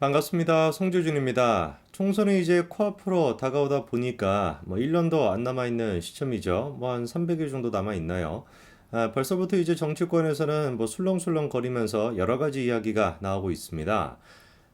반갑습니다. 송재준입니다. 총선이 이제 코앞으로 다가오다 보니까 뭐 1년도 안 남아있는 시점이죠. 뭐 한 300일 정도 남아있나요? 아, 벌써부터 이제 정치권에서는 뭐 술렁술렁 거리면서 여러 가지 이야기가 나오고 있습니다.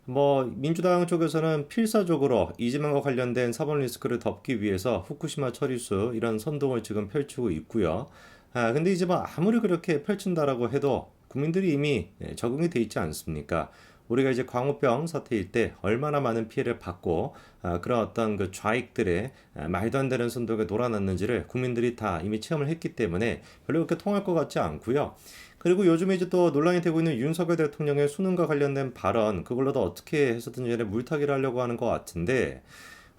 뭐 민주당 쪽에서는 필사적으로 이재명과 관련된 사법 리스크를 덮기 위해서 후쿠시마 처리수 이런 선동을 지금 펼치고 있고요. 아, 근데 이제 뭐 아무리 그렇게 펼친다라고 해도 국민들이 이미 예, 적응이 돼 있지 않습니까? 우리가 이제 광우병 사태일 때 얼마나 많은 피해를 받고 아, 그런 어떤 그 좌익들의 아, 말도 안 되는 선동에 놀아났는지를 국민들이 다 이미 체험을 했기 때문에 별로 그렇게 통할 것 같지 않고요. 그리고 요즘에 이제 또 논란이 되고 있는 윤석열 대통령의 수능과 관련된 발언 그걸로도 어떻게 해서든 간에 물타기를 하려고 하는 것 같은데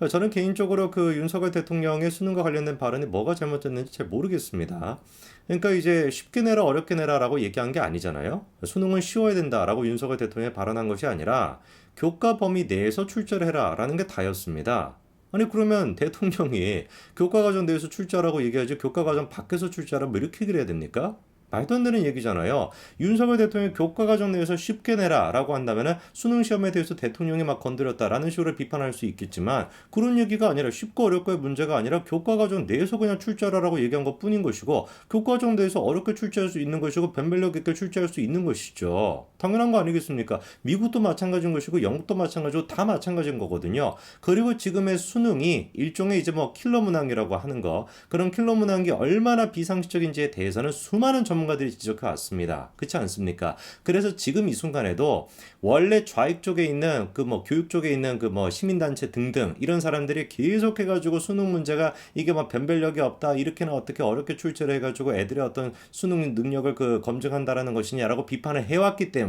저는 개인적으로 그 윤석열 대통령의 수능과 관련된 발언이 뭐가 잘못됐는지 잘 모르겠습니다. 그러니까 이제 쉽게 내라 어렵게 내라라고 얘기한 게 아니잖아요. 수능은 쉬워야 된다라고 윤석열 대통령이 발언한 것이 아니라 교과 범위 내에서 출제를 해라라는 게 다였습니다. 아니 그러면 대통령이 교과 과정 내에서 출제하라고 얘기하지 교과 과정 밖에서 출제하라 뭐 이렇게 해야 됩니까? 말도 안 되는 얘기잖아요. 윤석열 대통령이 교과 과정 내에서 쉽게 내라라고 한다면은 수능 시험에 대해서 대통령이 막 건드렸다라는 식으로 비판할 수 있겠지만 그런 얘기가 아니라 쉽고 어렵고의 문제가 아니라 교과 과정 내에서 그냥 출제하라고 얘기한 것 뿐인 것이고 교과 과정 내에서 어렵게 출제할 수 있는 것이고 변별력 있게 출제할 수 있는 것이죠. 당연한 거 아니겠습니까? 미국도 마찬가지인 것이고 영국도 마찬가지고 다 마찬가지인 거거든요. 그리고 지금의 수능이 일종의 이제 뭐 킬러 문항이라고 하는 거 그런 킬러 문항이 얼마나 비상식적인지에 대해서는 수많은 전 전문가들이 지적해 왔습니다. 그렇지 않습니까? 그래서 지금 이 순간에도 원래 좌익 쪽에 있는 그 뭐 교육 쪽에 있는 그 뭐 시민단체 등등 이런 사람들이 계속 해가지고 수능 문제가 이게 뭐 변별력이 없다 이렇게는 어떻게 어렵게 출제를 해가지고 애들의 어떤 수능 능력을 그 검증한다라는 것이냐라고 비판을 해왔기 때문에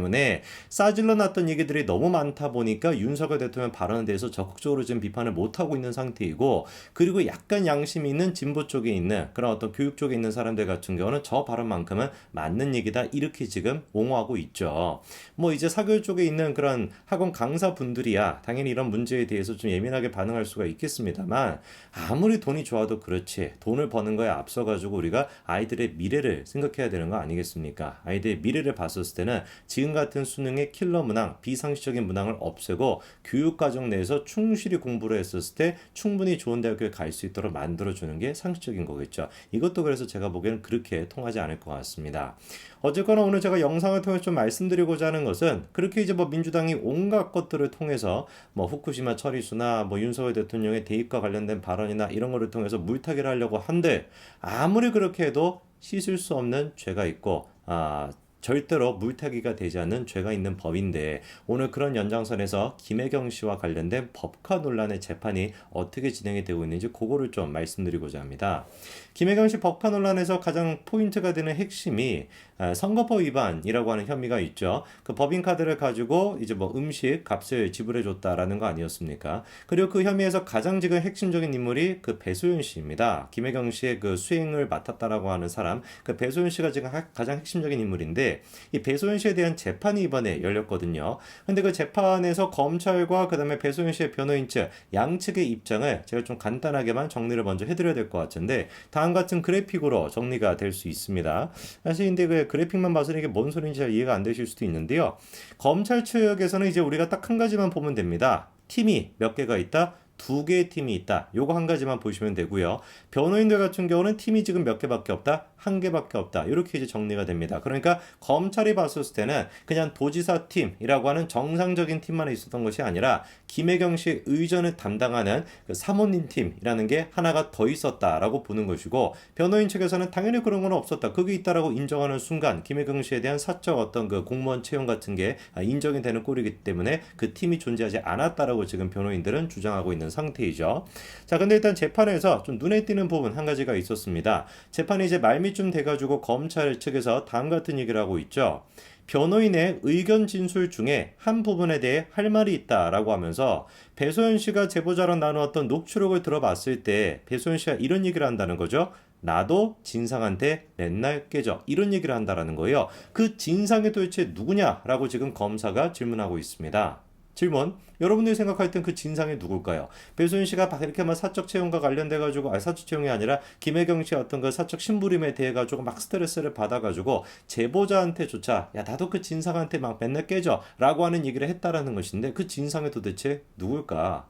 싸질러 놨던 얘기들이 너무 많다 보니까 윤석열 대통령 발언에 대해서 적극적으로 지금 비판을 못 하고 있는 상태이고 그리고 약간 양심이 있는 진보 쪽에 있는 그런 어떤 교육 쪽에 있는 사람들 같은 경우는 저 발언만큼 하면 맞는 얘기다 이렇게 지금 옹호하고 있죠. 뭐 이제 사교육 쪽에 있는 그런 학원 강사분들이야 당연히 이런 문제에 대해서 좀 예민하게 반응할 수가 있겠습니다만 아무리 돈이 좋아도 그렇지 돈을 버는 거에 앞서 가지고 우리가 아이들의 미래를 생각해야 되는 거 아니겠습니까? 아이들의 미래를 봤었을 때는 지금 같은 수능의 킬러 문항, 비상식적인 문항을 없애고 교육 과정 내에서 충실히 공부를 했었을 때 충분히 좋은 대학교에 갈 수 있도록 만들어 주는 게 상식적인 거겠죠. 이것도 그래서 제가 보기에는 그렇게 통하지 않을 것. 같습니다. 어쨌거나 오늘 제가 영상을 통해서 좀 말씀드리고자 하는 것은 그렇게 이제 뭐 민주당이 온갖 것들을 통해서 뭐 후쿠시마 처리수나 뭐 윤석열 대통령의 대입과 관련된 발언이나 이런 거를 통해서 물타기를 하려고 한데 아무리 그렇게 해도 씻을 수 없는 죄가 있고 아 절대로 물타기가 되지 않는 죄가 있는 법인데 오늘 그런 연장선에서 김혜경 씨와 관련된 법화 논란의 재판이 어떻게 진행이 되고 있는지 그거를 좀 말씀드리고자 합니다. 김혜경 씨 법화 논란에서 가장 포인트가 되는 핵심이 아, 선거법 위반이라고 하는 혐의가 있죠. 그 법인 카드를 가지고 이제 뭐 음식 값을 지불해 줬다라는 거 아니었습니까? 그리고 그 혐의에서 가장 지금 핵심적인 인물이 그 배소연 씨입니다. 김혜경 씨의 그 수행을 맡았다라고 하는 사람, 그 배소연 씨가 지금 가장 핵심적인 인물인데 이 배소연 씨에 대한 재판이 이번에 열렸거든요. 근데 그 재판에서 검찰과 그다음에 배소연 씨의 변호인 측 양측의 입장을 제가 좀 간단하게만 정리를 먼저 해드려야 될 것 같은데 다음 같은 그래픽으로 정리가 될 수 있습니다. 사실 근데 그 그래픽만 봐서는 이게 뭔 소리인지 잘 이해가 안 되실 수도 있는데요. 검찰 측에서는 이제 우리가 딱 한 가지만 보면 됩니다. 팀이 몇 개가 있다? 두 개의 팀이 있다. 요거 한 가지만 보시면 되고요. 변호인들 같은 경우는 팀이 지금 몇 개밖에 없다. 한 개밖에 없다. 이렇게 이제 정리가 됩니다. 그러니까 검찰이 봤을 때는 그냥 도지사 팀이라고 하는 정상적인 팀만 있었던 것이 아니라 김혜경 씨 의전을 담당하는 그 사모님 팀이라는 게 하나가 더 있었다라고 보는 것이고 변호인 측에서는 당연히 그런 건 없었다. 그게 있다라고 인정하는 순간 김혜경 씨에 대한 사적 어떤 그 공무원 채용 같은 게 인정이 되는 꼴이기 때문에 그 팀이 존재하지 않았다라고 지금 변호인들은 주장하고 있는 상태이죠. 자, 근데 일단 재판에서 좀 눈에 띄는 부분 한 가지가 있었습니다. 재판이 이제 말미쯤 돼가지고 검찰 측에서 다음 같은 얘기를 하고 있죠. 변호인의 의견 진술 중에 한 부분에 대해 할 말이 있다라고 하면서 배소연 씨가 제보자랑 나누었던 녹취록을 들어봤을 때 배소연 씨가 이런 얘기를 한다는 거죠. 나도 진상한테 맨날 깨져. 이런 얘기를 한다라는 거예요. 그 진상이 도대체 누구냐라고 지금 검사가 질문하고 있습니다. 질문. 여러분들이 생각할 땐그 진상이 누굴까요? 배소연 씨가 막 이렇게 막 사적 채용과 관련돼 가지고 아 사적 채용이 아니라 김혜경 씨의 어떤 그 사적 심부름에 대해 가지고 막 스트레스를 받아 가지고 제보자한테조차 야 나도 그 진상한테 막 맨날 깨져라고 하는 얘기를 했다라는 것인데 그 진상이 도대체 누굴까?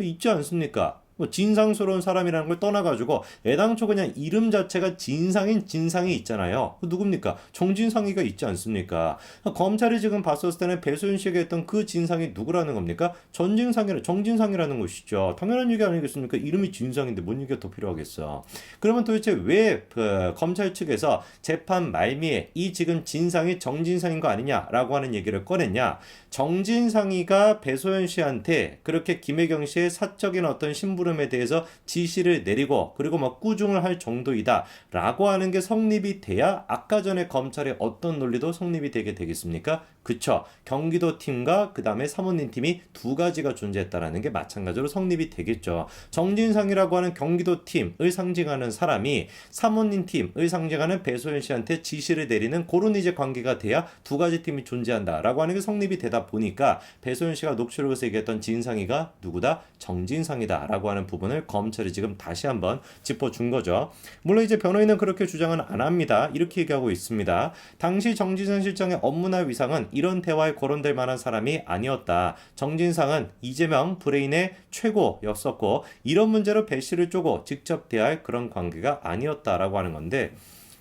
있지 않습니까? 뭐 진상스러운 사람이라는 걸 떠나가지고 애당초 그냥 이름 자체가 진상인 진상이 있잖아요. 그 누굽니까? 정진상이가 있지 않습니까? 검찰이 지금 봤었을 때는 배소연 씨에게 했던 그 진상이 누구라는 겁니까? 전진상이라 정진상이라는 것이죠. 당연한 얘기 아니겠습니까? 이름이 진상인데 뭔 얘기가 더 필요하겠어? 그러면 도대체 왜 그 검찰 측에서 재판 말미에 이 지금 진상이 정진상인 거 아니냐라고 하는 얘기를 꺼냈냐? 정진상이가 배소연 씨한테 그렇게 김혜경 씨의 사적인 어떤 심부름에 대해서 지시를 내리고 그리고 뭐 꾸중을 할 정도이다라고 하는 게 성립이 돼야 아까 전에 검찰의 어떤 논리도 성립이 되게 되겠습니까? 그쵸. 경기도 팀과 그 다음에 사모님 팀이 두 가지가 존재했다라는 게 마찬가지로 성립이 되겠죠. 정진상이라고 하는 경기도 팀을 상징하는 사람이 사모님 팀을 상징하는 배소연 씨한테 지시를 내리는 그런 이제 관계가 돼야 두 가지 팀이 존재한다라고 하는 게 성립이 되다 보니까 배소연 씨가 녹취록에서 얘기했던 진상이가 누구다? 정진상이다라고 하는 부분을 검찰이 지금 다시 한번 짚어준 거죠. 물론 이제 변호인은 그렇게 주장은 안 합니다. 이렇게 얘기하고 있습니다. 당시 정진상 실장의 업무나 위상은 이런 대화에 거론될 만한 사람이 아니었다. 정진상은 이재명 브레인의 최고였었고 이런 문제로 배 씨를 쪼고 직접 대할 그런 관계가 아니었다라고 하는 건데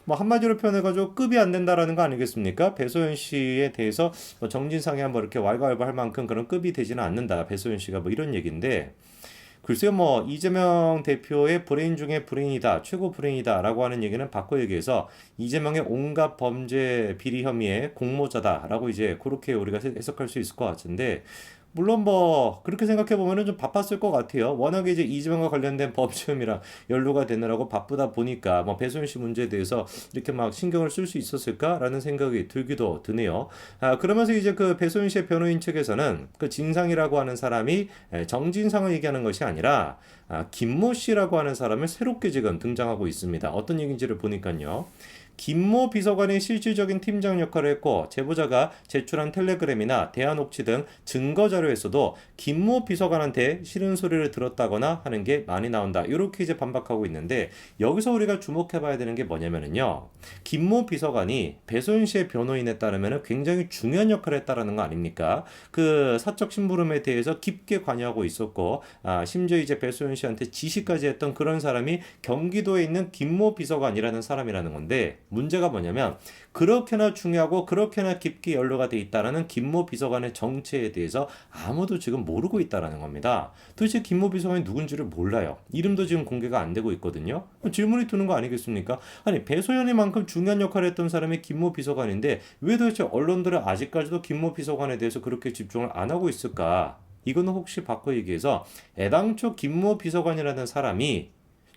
뭐 한마디로 표현해가지고 급이 안 된다라는 거 아니겠습니까? 배소연 씨에 대해서 뭐 정진상이 한번 이렇게 왈가왈부할 만큼 그런 급이 되지는 않는다. 배소연 씨가 뭐 이런 얘기인데 글쎄요, 뭐 이재명 대표의 브레인 중에 브레인이다, 최고 브레인이다라고 하는 얘기는 바꿔 얘기해서 이재명의 온갖 범죄 비리 혐의의 공모자다라고 이제 그렇게 우리가 해석할 수 있을 것 같은데 물론 뭐 그렇게 생각해 보면은 좀 바빴을 것 같아요. 워낙에 이제 이재명과 관련된 법시험이랑 연루가 되느라고 바쁘다 보니까 뭐 배소연 씨 문제에 대해서 이렇게 막 신경을 쓸 수 있었을까라는 생각이 들기도 드네요. 아 그러면서 이제 그 배소연 씨의 변호인 측에서는 그 진상이라고 하는 사람이 정진상을 얘기하는 것이 아니라 아, 김모 씨라고 하는 사람을 새롭게 지금 등장하고 있습니다. 어떤 얘기인지를 보니까요. 김모 비서관이 실질적인 팀장 역할을 했고 제보자가 제출한 텔레그램이나 녹취 등 증거 자료에서도 김모 비서관한테 싫은 소리를 들었다거나 하는 게 많이 나온다. 이렇게 이제 반박하고 있는데 여기서 우리가 주목해 봐야 되는 게 뭐냐면은요. 김모 비서관이 배소연 씨의 변호인에 따르면 굉장히 중요한 역할을 했다라는 거 아닙니까? 그 사적 심부름에 대해서 깊게 관여하고 있었고 아, 심지어 이제 배소연 씨한테 지시까지 했던 그런 사람이 경기도에 있는 김모 비서관이라는 사람이라는 건데 문제가 뭐냐면 그렇게나 중요하고 그렇게나 깊게 연루가 돼 있다라는 김모 비서관의 정체에 대해서 아무도 지금 모르고 있다라는 겁니다. 도대체 김모 비서관이 누군지를 몰라요. 이름도 지금 공개가 안 되고 있거든요. 질문이 드는 거 아니겠습니까? 아니 배소연이만큼 중요한 역할을 했던 사람이 김모 비서관인데 왜 도대체 언론들은 아직까지도 김모 비서관에 대해서 그렇게 집중을 안 하고 있을까? 이거는 혹시 바꿔 얘기해서 애당초 김모 비서관이라는 사람이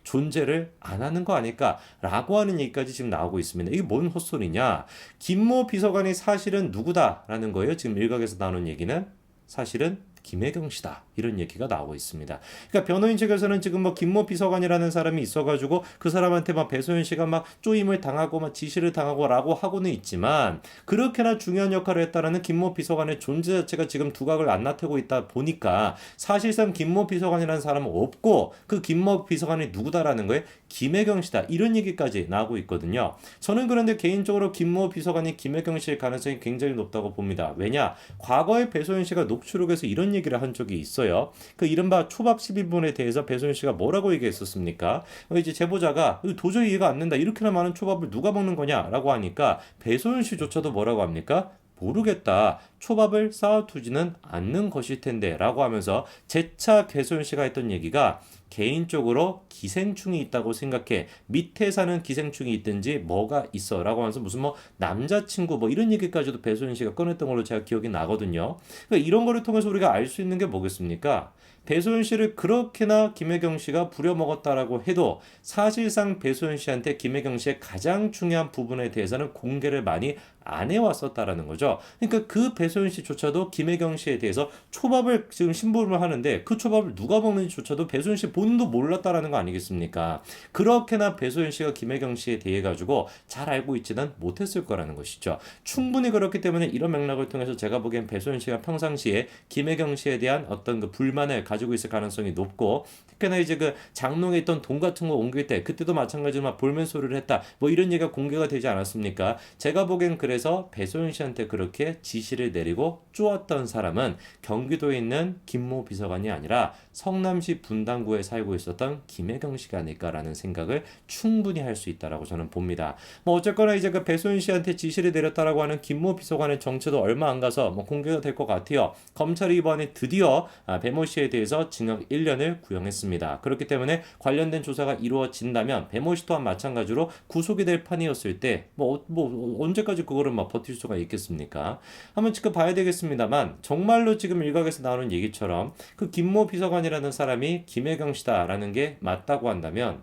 존재를 안 하는 거 아닐까라고 하는 얘기까지 지금 나오고 있습니다. 이게 뭔 헛소리냐? 김모 비서관이 사실은 누구다라는 거예요. 지금 일각에서 나오는 얘기는 사실은 김혜경 씨다. 이런 얘기가 나오고 있습니다. 그러니까 변호인 측에서는 지금 뭐 김모 비서관이라는 사람이 있어가지고 그 사람한테 막 배소연 씨가 막 쪼임을 당하고 막 지시를 당하고라고 하고는 있지만 그렇게나 중요한 역할을 했다라는 김모 비서관의 존재 자체가 지금 두각을 안 나타내고 있다 보니까 사실상 김모 비서관이라는 사람은 없고 그 김모 비서관이 누구다라는 거에 김혜경 씨다 이런 얘기까지 나오고 있거든요. 저는 그런데 개인적으로 김모 비서관이 김혜경 씨일 가능성이 굉장히 높다고 봅니다. 왜냐 과거에 배소연 씨가 녹취록에서 이런 얘기를 한 적이 있어요. 그 이른바 초밥 12분에 대해서 배소연 씨가 뭐라고 얘기했었습니까? 어, 이제 제보자가 도저히 이해가 안 된다. 이렇게나 많은 초밥을 누가 먹는 거냐라고 하니까 배소연 씨조차도 뭐라고 합니까? 모르겠다. 초밥을 쌓아두지는 않는 것일 텐데 라고 하면서 재차 배소연 씨가 했던 얘기가 개인적으로 기생충이 있다고 생각해. 밑에 사는 기생충이 있든지 뭐가 있어. 라고 하면서 무슨 뭐 남자친구 뭐 이런 얘기까지도 배소연 씨가 꺼냈던 걸로 제가 기억이 나거든요. 그러니까 이런 거를 통해서 우리가 알 수 있는 게 뭐겠습니까? 배소연 씨를 그렇게나 김혜경 씨가 부려먹었다라고 해도 사실상 배소연 씨한테 김혜경 씨의 가장 중요한 부분에 대해서는 공개를 많이 안 해왔었다라는 거죠. 그러니까 그 배소연 씨조차도 김혜경 씨에 대해서 초밥을 지금 신부름을 하는데 그 초밥을 누가 먹는지조차도 배소연 씨 본인도 몰랐다라는 거 아니겠습니까? 그렇게나 배소연 씨가 김혜경 씨에 대해 가지고 잘 알고 있지는 못했을 거라는 것이죠. 충분히 그렇기 때문에 이런 맥락을 통해서 제가 보기엔 배소연 씨가 평상시에 김혜경 씨에 대한 어떤 그 불만을 가지고 있을 가능성이 높고 특히나 이제 그 장롱에 있던 돈 같은 거 옮길 때 그때도 마찬가지로 볼멘 소리를 했다 뭐 이런 얘기가 공개가 되지 않았습니까? 제가 보기엔 그래 서 배소연 씨한테 그렇게 지시를 내리고 쪼았던 사람은 경기도에 있는 김모 비서관이 아니라 성남시 분당구에 살고 있었던 김혜경 씨가 아닐까라는 생각을 충분히 할 수 있다라고 저는 봅니다. 뭐 어쨌거나 이제 그 배소연 씨한테 지시를 내렸다라고 하는 김모 비서관의 정체도 얼마 안 가서 뭐 공개가 될 것 같아요. 검찰이 이번에 드디어 아, 배모 씨에 대해서 징역 1년을 구형했습니다. 그렇기 때문에 관련된 조사가 이루어진다면 배모 씨 또한 마찬가지로 구속이 될 판이었을 때뭐 뭐 언제까지 그거를 막 버틸 수가 있겠습니까? 한번 지켜봐야 되겠습니다만 정말로 지금 일각에서 나오는 얘기처럼 그 김모 비서관 이라는 사람이 김혜경 씨다라는 게 맞다고 한다면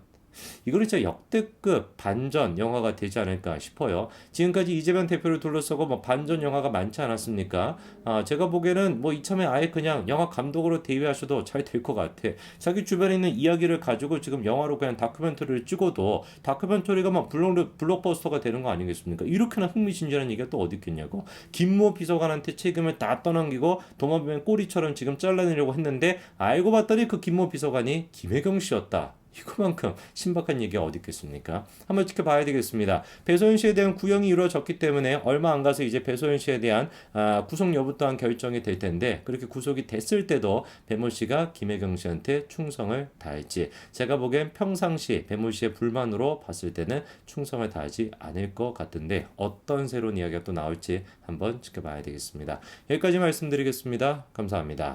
이거는 진짜 역대급 반전 영화가 되지 않을까 싶어요. 지금까지 이재명 대표를 둘러싸고 뭐 반전 영화가 많지 않았습니까? 아, 제가 보기에는 뭐 이참에 아예 그냥 영화 감독으로 대위하셔도 잘 될 것 같아. 자기 주변에 있는 이야기를 가지고 지금 영화로 그냥 다큐멘터리를 찍어도 다큐멘터리가 막 블록, 블록버스터가 되는 거 아니겠습니까? 이렇게나 흥미진진한 얘기가 또 어디 있겠냐고. 김모 비서관한테 책임을 다 떠넘기고 도마뱀 꼬리처럼 지금 잘라내려고 했는데 알고 봤더니 그 김모 비서관이 김혜경 씨였다. 이거만큼 신박한 얘기가 어디 있겠습니까? 한번 지켜봐야 되겠습니다. 배소연 씨에 대한 구형이 이루어졌기 때문에 얼마 안 가서 이제 배소연 씨에 대한 아, 구속 여부 또한 결정이 될 텐데 그렇게 구속이 됐을 때도 배모 씨가 김혜경 씨한테 충성을 다할지 제가 보기엔 평상시 배모 씨의 불만으로 봤을 때는 충성을 다하지 않을 것 같은데 어떤 새로운 이야기가 또 나올지 한번 지켜봐야 되겠습니다. 여기까지 말씀드리겠습니다. 감사합니다.